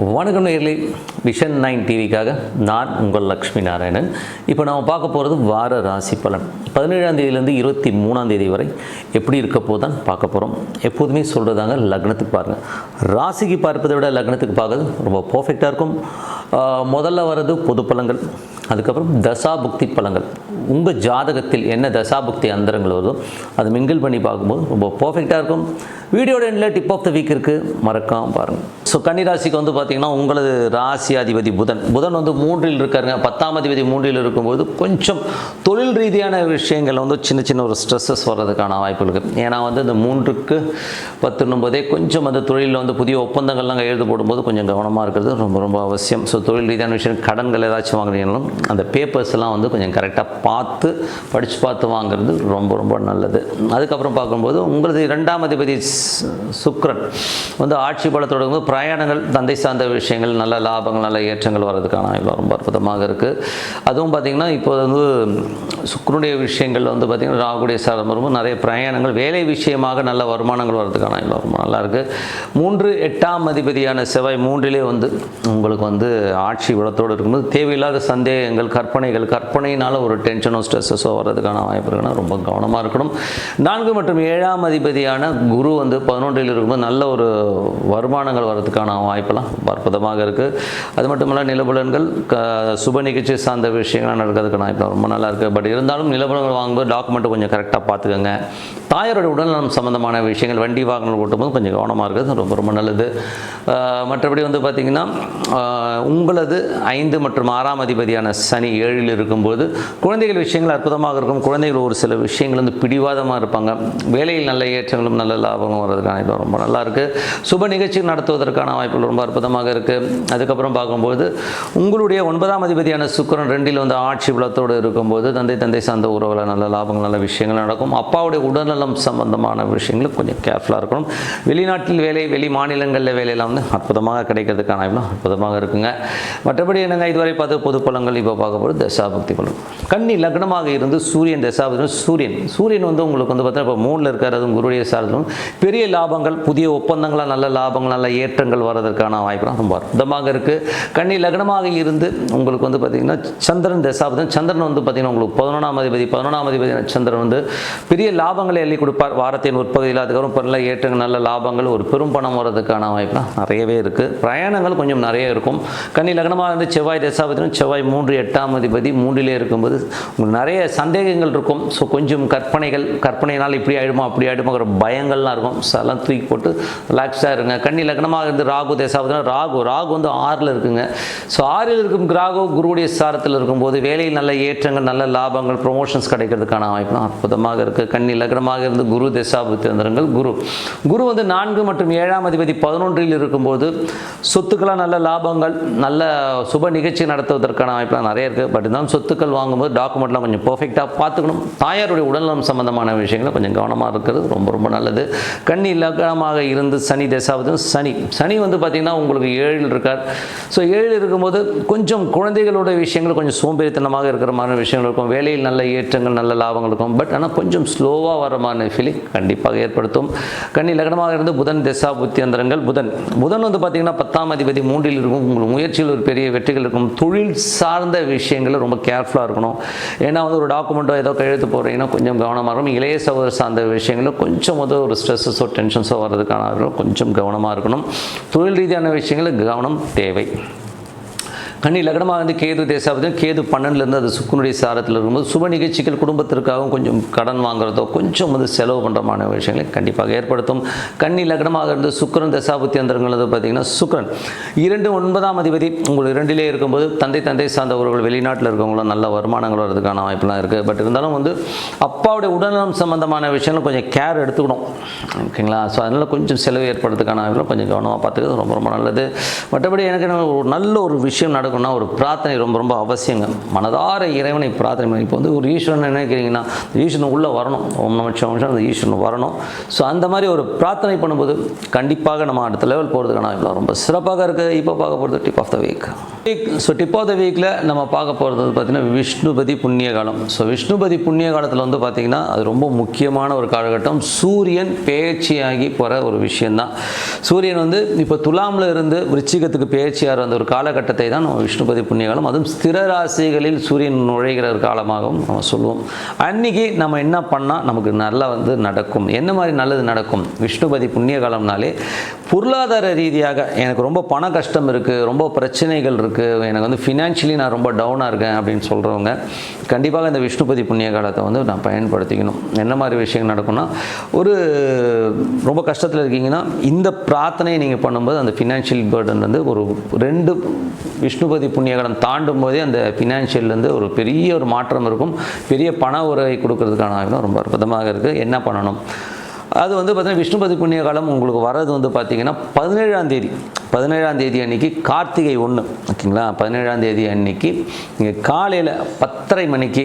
வணக்கம் nearly vision nine டிவிக்காக நான் உங்கள் லக்ஷ்மி நாராயணன். இப்போ நம்ம பார்க்க போகிறது வார ராசி பலன். பதினேழாம் தேதியிலேருந்து இருபத்தி மூணாம் தேதி வரை எப்படி இருக்க போதான் பார்க்க போகிறோம் எப்போதுமே சொல்கிறதாங்க லக்னத்துக்கு பாருங்கள் ராசிக்கு பார்ப்பதை விட லக்னத்துக்கு பார்க்கறது ரொம்ப பர்ஃபெக்டாக இருக்கும். முதல்ல வர்றது பொது பலங்கள் அதுக்கப்புறம் தசாபுக்தி பலங்கள் உங்கள் ஜாதகத்தில் என்ன தசாபுக்தி அந்தரங்கள் வருதோ அதை மிங்கிள் பண்ணி பார்க்கும்போது ரொம்ப பர்ஃபெக்டாக இருக்கும். வீடியோட எண்டில் டிப் ஆஃப் த வீக் இருக்குது மறக்காமல் பாருங்கள் ஸோ கன்னிராசிக்கு வந்து பார்த்தீங்கன்னா உங்களது ராசி அதிபதி புதன். புதன் வந்து மூன்றில் இருக்காருங்க. பத்தாம் அதிபதி மூன்றில் இருக்கும்போது கொஞ்சம் தொழில் ரீதியான விஷயங்கள் வந்து சின்ன சின்ன ஒரு ஸ்ட்ரெஸ்ஸஸ் வர்றதுக்கான வாய்ப்பு இருக்குது ஏன்னா வந்து இந்த மூன்றுக்கு பத்துன்னும் போதே கொஞ்சம் அந்த தொழிலில் வந்து புதிய ஒப்பந்தங்கள்லாம் எழுத போடும்போது கொஞ்சம் கவனமாக இருக்கிறது ரொம்ப ரொம்ப அவசியம். ஸோ தொழில் ரீதியான விஷயம் கடன்கள் ஏதாச்சும் வாங்குறீங்களும் அந்த பேப்பர்ஸ்லாம் வந்து கொஞ்சம் கரெக்டாக பார்த்து படித்து பார்த்து வாங்குறது ரொம்ப ரொம்ப நல்லது. அதுக்கப்புறம் பார்க்கும்போது உங்களது இரண்டாம் அதிபதி சுக்ரன் வந்து ஆட்சி பலத்தோட பிரா பிரயாணங்கள் தந்தை சார்ந்த விஷயங்கள் நல்ல லாபங்கள் நல்ல ஏற்றங்கள் வர்றதுக்கான வாய்ப்பு ரொம்ப அற்புதமாக இருக்குது அதுவும் பார்த்திங்கன்னா இப்போ வந்து சுக்கிரனுடைய விஷயங்கள் வந்து பார்த்திங்கன்னா ராகுடைய சாரம் வரும்போது நிறைய பிரயாணங்கள் வேலை விஷயமாக நல்ல வருமானங்கள் வர்றதுக்கான வாய்ப்பு ரொம்ப நல்லாயிருக்கு மூன்று எட்டாம் அதிபதியான செவ்வாய் மூன்றிலே வந்து உங்களுக்கு வந்து ஆட்சி விடத்தோடு இருக்கும்போது தேவையில்லாத சந்தேகங்கள் கற்பனைகள் கற்பனையினால் ஒரு டென்ஷனோ ஸ்ட்ரெஸ்ஸஸோ வர்றதுக்கான வாய்ப்பு இருக்குன்னா ரொம்ப கவனமாக இருக்கணும். நான்கு மற்றும் ஏழாம் அதிபதியான குரு வந்து பதினொன்றில் இருக்கும்போது நல்ல ஒரு வருமானங்கள் வருவதற்கான வாய்ப்பெல்லாம் அற்புதமாக இருக்குது அது மட்டும் இல்லை நிலபுலன்கள் க சுப நிகழ்ச்சி சார்ந்த விஷயங்கள்லாம் நடக்கிறதுக்கான வாய்ப்பு ரொம்ப நல்லா இருக்குது பட் இருந்தாலும் நிலபுலன்கள் வாங்கும்போது டாக்குமெண்ட்டை கொஞ்சம் கரெக்டாக பார்த்துக்கோங்க. தாயாரோட உடல்நலம் சம்மந்தமான விஷயங்கள் வண்டி வாகனங்கள் ஓட்டும்போது கொஞ்சம் கவனமாக இருக்கிறது ரொம்ப ரொம்ப நல்லது. மற்றபடி வந்து பார்த்திங்கன்னா உங்களது ஐந்து மற்றும் ஆறாம் அதிபதியான சனி ஏழில் இருக்கும்போது குழந்தைகள் விஷயங்கள் அற்புதமாக இருக்கும். குழந்தைகள் ஒரு சில விஷயங்கள் வந்து பிடிவாதமாக இருப்பாங்க. வேலையில் நல்ல ஏற்றங்களும் நல்ல லாபமும் வர்றதுக்கான இது ரொம்ப நல்லா இருக்குது சுப நிகழ்ச்சி நடத்துவதற்கான வாய்ப்புகள் ரொம்ப அற்புதமாக இருக்குது அதுக்கப்புறம் பார்க்கும்போது உங்களுடைய ஒன்பதாம் அதிபதியான சுக்கரன் ரெண்டில் வந்து ஆட்சி பலத்தோடு இருக்கும்போது தந்தை தந்தை சார்ந்த உறவுல நல்ல லாபங்கள் நல்ல விஷயங்கள் நடக்கும். அப்பாவுடைய உடல்நலம் சம்பந்தமான விஷயங்களும் கொஞ்சம் கேர்ஃபுல்லாக இருக்கணும். வெளிநாட்டில் வேலை வெளி மாநிலங்களில் வேலையெல்லாம் வந்து அற்புதமாக கிடைக்கிறதுக்கான வாய்ப்பு அற்புதமாக இருக்குங்க. மற்றபடி என்னங்க இதுவரை பார்த்து பொது பலங்கள் இப்போ பார்க்க போகிறது தசாபக்தி பலம் கண்ணி லக்னமாக இருந்து சூரியன் தசாபக்தி சூரியன். சூரியன் வந்து உங்களுக்கு வந்து பார்த்தா இப்போ மூணில் இருக்கார் குருடைய சாரதும் பெரிய லாபங்கள் புதிய ஒப்பந்தங்களாக நல்ல லாபங்கள் நல்ல ஏற்றங்கள் வர்றதற்கான வாய்ப்புலாம் ரொம்ப அற்புதமாக இருக்குது கன்னி லக்னமாக இருந்து உங்களுக்கு வந்து பார்த்திங்கன்னா சந்திரன் தசாபதம் சந்திரன் வந்து பார்த்திங்கன்னா உங்களுக்கு பதினொன்றாம் அதிபதி பதினொன்றாம் அதிபதி சந்திரன் வந்து பெரிய லாபங்களை அள்ளி கொடுப்பார். வாரத்தின் உற்பத்தியில் அதுக்கப்புறம் நல்ல ஏற்றங்கள் நல்ல லாபங்கள் ஒரு பெரும் பணம் வர்றதுக்கான வாய்ப்புலாம் நிறையவே இருக்குது பிரயாணங்கள் கொஞ்சம் நிறைய இருக்கும். கன்னி லக்னமாக இருந்து செவ்வாய் தசாபதியும் செவ்வாய் மூன்று எட்டாம் அதிபதி மூன்றிலே இருக்கும்போது உங்களுக்கு நிறைய சந்தேகங்கள் இருக்கும். ஸோ கொஞ்சம் கற்பனைகள் கற்பனையினால் இப்படி ஆகிடுமோ அப்படி ஆயிடுமாங்கிற பயங்கள்லாம் இருக்கும். சலம் தூக்கி போட்டு ரிலாக்ஸாக இருங்க. கன்னி லக்னமாக இருந்து ராகு தசாபதினா ராகு ராகு வந்து ஆறில் இருக்குங்க. ஸோ ஆறில் இருக்கும் ராகு குருவுடைய சாரத்தில் இருக்கும்போது வேலையில் நல்ல ஏற்றங்கள் நல்ல லாபங்கள் ப்ரொமோஷன்ஸ் கிடைக்கிறதுக்கான வாய்ப்புலாம் அற்புதமாக இருக்குது கன்னி லக்னமாக இருந்து குரு தசாபதி வந்துருங்கள் குரு. குரு வந்து நான்கு மற்றும் ஏழாம் அதிபதி பதினொன்றில் இருக்கும்போது சொத்துக்களாக நல்ல லாபங்கள் நல்ல சுப நிகழ்ச்சி நடத்துவதற்கான அமைப்புலாம் நிறைய இருக்குது பட் இருந்தாலும் சொத்துக்கள் வாங்கும்போது டாக்குமெண்ட்லாம் கொஞ்சம் பர்ஃபெக்டாக பார்த்துக்கணும். தாயாருடைய உடல்நலம் சம்பந்தமான விஷயங்களை கொஞ்சம் கவனமாக இருக்கிறது. ரொம்ப ரொம்ப நல்லது. கன்னி லக்னமாக இருந்து சனி தசாவதும் சனி சனி வந்து பார்த்திங்கன்னா உங்களுக்கு ஏழில் இருக்கார். ஸோ ஏழில் இருக்கும்போது கொஞ்சம் குழந்தைகளோட விஷயங்கள் கொஞ்சம் சோம்பேறித்தனமாக இருக்கிற மாதிரி விஷயங்கள் இருக்கும். வேலையில் நல்ல ஏற்றங்கள் நல்ல லாபங்கள் இருக்கும். பட் ஆனால் கொஞ்சம் ஸ்லோவாக வர மாதிரி ஃபீலிங் கண்டிப்பாக ஏற்படுத்தும். கண்ணி லக்னமாக இருந்து புதன் திசா புத்தியந்திரங்கள் புதன் புதன் வந்து பார்த்திங்கன்னா பத்தாம் அதிபதி மூன்றில் இருக்கும். உங்களுக்கு முயற்சியில் ஒரு பெரிய வெற்றிகள் இருக்கும். தொழில் சார்ந்த விஷயங்கள் ரொம்ப கேர்ஃபுல்லாக இருக்கணும். ஏன்னா வந்து ஒரு டாக்குமெண்ட்டோ ஏதோ கையெழுத்து போடுறீங்கன்னா கொஞ்சம் கவனமாக இருக்கும் இளைய சகோதர சார்ந்த விஷயங்களும் கொஞ்சம் வந்து ஒரு ஸ்ட்ரெஸ்ஸஸோ டென்ஷன்ஸோ வர்றதுக்கான கொஞ்சம் கவனமாக இருக்கணும். தொழில் ரீதியான விஷயங்களில் கவனம் தேவை. கன்னி லக்னமாக வந்து கேது தேசாபதி கேது பன்னெண்டுலேருந்து அது சுக்குனுடைய சாரத்தில் இருக்கும்போது சுப நிகழ்ச்சிகள் குடும்பத்திற்காகவும் கொஞ்சம் கடன் வாங்குறதோ கொஞ்சம் வந்து செலவு பண்ணுறமான விஷயங்களை கண்டிப்பாக ஏற்படுத்தும். கன்னி லக்னமாக இருந்து சுக்கரன் தசாபுத்தி அந்தரங்கிறது வந்து பார்த்திங்கன்னா சுக்கிரன். இரண்டு ஒன்பதாம் அதிபதி உங்கள் இரண்டிலே இருக்கும்போது தந்தை தந்தை சார்ந்தவர்கள் வெளிநாட்டில் இருக்கவங்களும் நல்ல வருமானங்கள் வர்றதுக்கான வாய்ப்புலாம் இருக்குது பட் இருந்தாலும் வந்து அப்பாவுடைய உடல்நலம் சம்பந்தமான விஷயங்களும் கொஞ்சம் கேர் எடுத்துக்கணும். ஓகேங்களா? ஸோ அதனால் கொஞ்சம் செலவு ஏற்படுறதுக்கான வாய்ப்புலாம் கொஞ்சம் கவனமாக பார்த்துக்கிறது ரொம்ப ரொம்ப நல்லது. மற்றபடி எனக்கு ஒரு நல்ல ஒரு விஷயம் நடக்கும் இருக்கும்னா ஒரு பிரார்த்தனை ரொம்ப ரொம்ப அவசியங்க. மனதார இறைவனை பிரார்த்தனை பண்ணி. இப்போ வந்து ஒரு ஈஸ்வரன் நினைக்கிறீங்கன்னா ஈஸ்வரன் உள்ளே வரணும். ஓம் நிமிஷம் அந்த ஈஸ்வரன் வரணும். ஸோ அந்த மாதிரி ஒரு பிரார்த்தனை பண்ணும்போது கண்டிப்பாக நம்ம அடுத்த லெவல் போகிறதுக்கான இவ்வளோ ரொம்ப சிறப்பாக இருக்குது இப்போ பார்க்க போகிறது tip of the week so tip of the வீக்கில் நம்ம பார்க்க போகிறது பார்த்திங்கன்னா விஷ்ணுபதி புண்ணிய காலம். ஸோ விஷ்ணுபதி புண்ணிய காலத்தில் வந்து பார்த்திங்கன்னா அது ரொம்ப முக்கியமான ஒரு காலகட்டம். சூரியன் பேச்சியாகி போகிற ஒரு விஷயந்தான் சூரியன் வந்து இப்போ துலாமில் இருந்து விருச்சிகத்துக்கு பேச்சியாகிற அந்த ஒரு காலகட்டத்தை தான் நம்ம விஷ்ணுபதி புண்ணிய காலம் அதுவும் ஸ்திர ராசிகளில் சூரியன் நுழைகிற காலமாகவும் நம்ம சொல்லுவோம். அன்னைக்கு நம்ம என்ன பண்ணால் நமக்கு நல்லா வந்து நடக்கும். என்ன மாதிரி நல்லது நடக்கும்? விஷ்ணுபதி புண்ணிய காலம்னாலே பொருளாதார ரீதியாக எனக்கு ரொம்ப பண கஷ்டம் இருக்குது ரொம்ப பிரச்சனைகள் இருக்குது எனக்கு வந்து ஃபினான்ஷியலி நான் ரொம்ப டவுனாக இருக்கேன் அப்படின்னு சொல்கிறவங்க கண்டிப்பாக இந்த விஷ்ணுபதி புண்ணிய காலத்தை வந்து நான் பயன்படுத்திக்கணும். என்ன மாதிரி விஷயங்கள் நடக்கும்னா ஒரு ரொம்ப கஷ்டத்தில் இருக்கீங்கன்னா இந்த பிரார்த்தனையை நீங்கள் பண்ணும்போது அந்த ஃபினான்ஷியல் பேர்டன் வந்து ஒரு ரெண்டு விஷ்ணு புண்ணிய காலம் தாண்டும் போதே அந்த ஃபினான்ஷியல்லேருந்து ஒரு பெரிய ஒரு மாற்றம் இருக்கும். பெரிய பண உறவை கொடுக்கறதுக்கான வாய்ப்பு ரொம்ப அற்புதமாக இருக்குது என்ன பண்ணணும்? அது வந்து பார்த்திங்கன்னா விஷ்ணுபதி புண்ணிய காலம் உங்களுக்கு வர்றது வந்து பார்த்தீங்கன்னா பதினேழாம் தேதி. பதினேழாம் தேதி அன்னைக்கு கார்த்திகை ஒன்று ஓகேங்களா? பதினேழாம் தேதி அன்னைக்கு நீங்கள் காலையில் பத்தரை மணிக்கு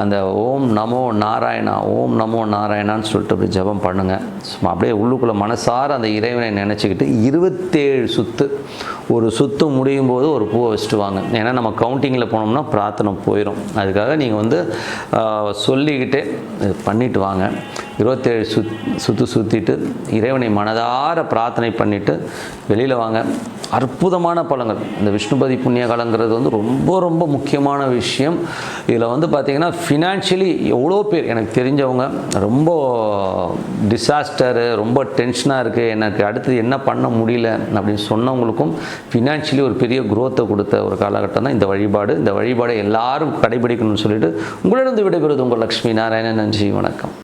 அந்த ஓம் நமோ நாராயணா ஓம் நமோ நாராயணான்னு சொல்லிட்டு அப்படி ஜெபம் பண்ணுங்கள் சும்மா அப்படியே உள்ளுக்குள்ளே மனசார அந்த இறைவனை நினச்சிக்கிட்டு இருபத்தேழு சுத்து. ஒரு சுத்து முடியும் போது ஒரு பூவை வச்சுட்டு வாங்க. ஏன்னா நம்ம கவுண்டிங்கில் போனோம்னா பிரார்த்தனை போயிடும் அதுக்காக நீங்கள் வந்து சொல்லிக்கிட்டே பண்ணிட்டு வாங்க. இருபத்தேழு சுத் சுற்று சுற்றிட்டு இறைவனை மனதார பிரார்த்தனை பண்ணிவிட்டு வெளியில் வாங்க. அற்புதமான பழங்கள். இந்த விஷ்ணுபதி புண்ணிய காலங்கிறது வந்து ரொம்ப ரொம்ப முக்கியமான விஷயம். இதில் வந்து பார்த்திங்கன்னா ஃபினான்ஷியலி எவ்வளோ பேர் எனக்கு தெரிஞ்சவங்க ரொம்ப டிசாஸ்டரு ரொம்ப டென்ஷனாக இருக்குது எனக்கு அடுத்தது என்ன பண்ண முடியல அப்படின்னு சொன்னவங்களுக்கும் ஃபினான்ஷியலி ஒரு பெரிய குரோத்தை கொடுத்த ஒரு காலகட்டம் தான் இந்த வழிபாடு. இந்த வழிபாடை எல்லாரும் கடைபிடிக்கணும்னு சொல்லிட்டு உங்களிடம் விடைபெறுவது உங்கள் லக்ஷ்மி நாராயணன். நன்றி வணக்கம்.